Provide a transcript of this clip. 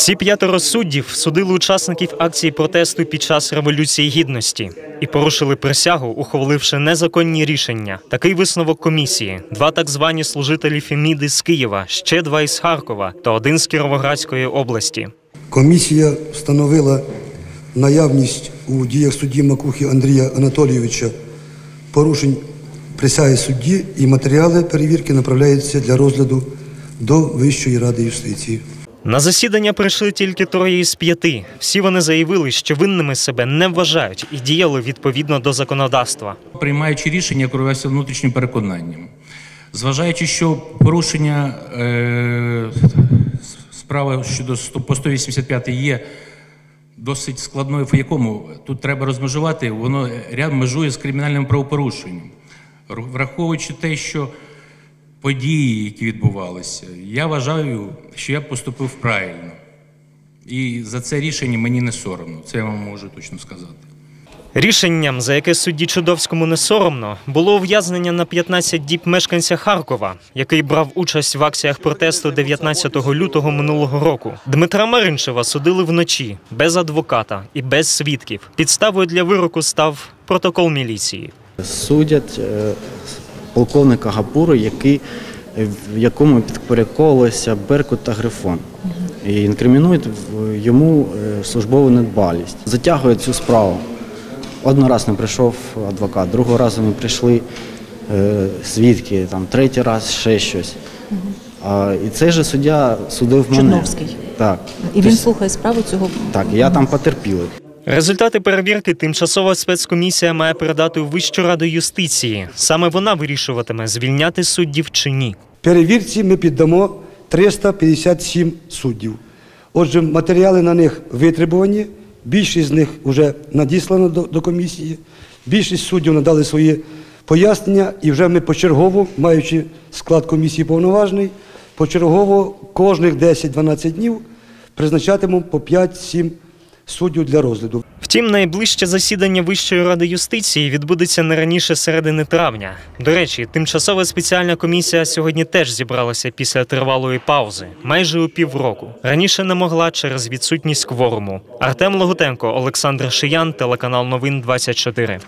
Ці п'ятеро суддів судили учасників акції протесту під час революції гідності і порушили присягу, ухваливши незаконні рішення. Такий висновок комісії: два так звані служителі Феміди з Києва, ще два із Харкова та один з Кіровоградської області. Комісія встановила наявність у діях судді Макухи Андрія Анатолійовича порушень присяги судді і матеріали перевірки направляються для розгляду до Вищої ради юстиції. На засідання прийшли тільки троє із п'яти. Всі вони заявили, що винними себе не вважають і діяли відповідно до законодавства. приймаючи рішення, керувався внутрішнім переконанням. Зважаючи, що порушення е, справи щодо по 185 є досить складною, в якому тут треба розмежувати, воно ряд межує з кримінальним правопорушенням. Враховуючи те, що події, які відбувалися, я вважаю, що я поступив правильно. І за це рішення мені не соромно. Це я вам можу точно сказати. Рішенням, за яке судді Чудовському не соромно, було ув'язнення на 15 діб мешканця Харкова, який брав участь в акціях протесту 19 лютого минулого року. Дмитра Маринчева судили вночі, без адвоката і без свідків. Підставою для вироку став протокол міліції. Судять е, полковника Гапуру, який, в якому підпорядковувалися Беркут та Грифон. І інкримінують йому е, службову недбалість. Затягують цю справу. Один раз не прийшов адвокат, другого разу не прийшли е, свідки, там, третій раз ще щось. А, і цей же суддя судив мене. Чорновський. Так. І він Тобто, слухає справу цього. Так, я там потерпілий. Результати перевірки тимчасова спецкомісія має передати у Вищу раду юстиції. Саме вона вирішуватиме, звільняти суддів чи ні. Перевірці ми піддамо 357 суддів. Отже, матеріали на них витребувані, більшість з них вже надіслано до, до комісії, більшість суддів надали свої пояснення, і вже ми почергово, маючи склад комісії повноважний, почергово кожних 10-12 днів призначатимемо по 5-7 суддів для розгляду. Втім, найближче засідання Вищої ради юстиції відбудеться не раніше середини травня. До речі, тимчасова спеціальна комісія сьогодні теж зібралася після тривалої паузи, майже у півроку. Раніше не могла через відсутність кворуму. Артем Логутенко, Олександр Шиян, телеканал Новин 24.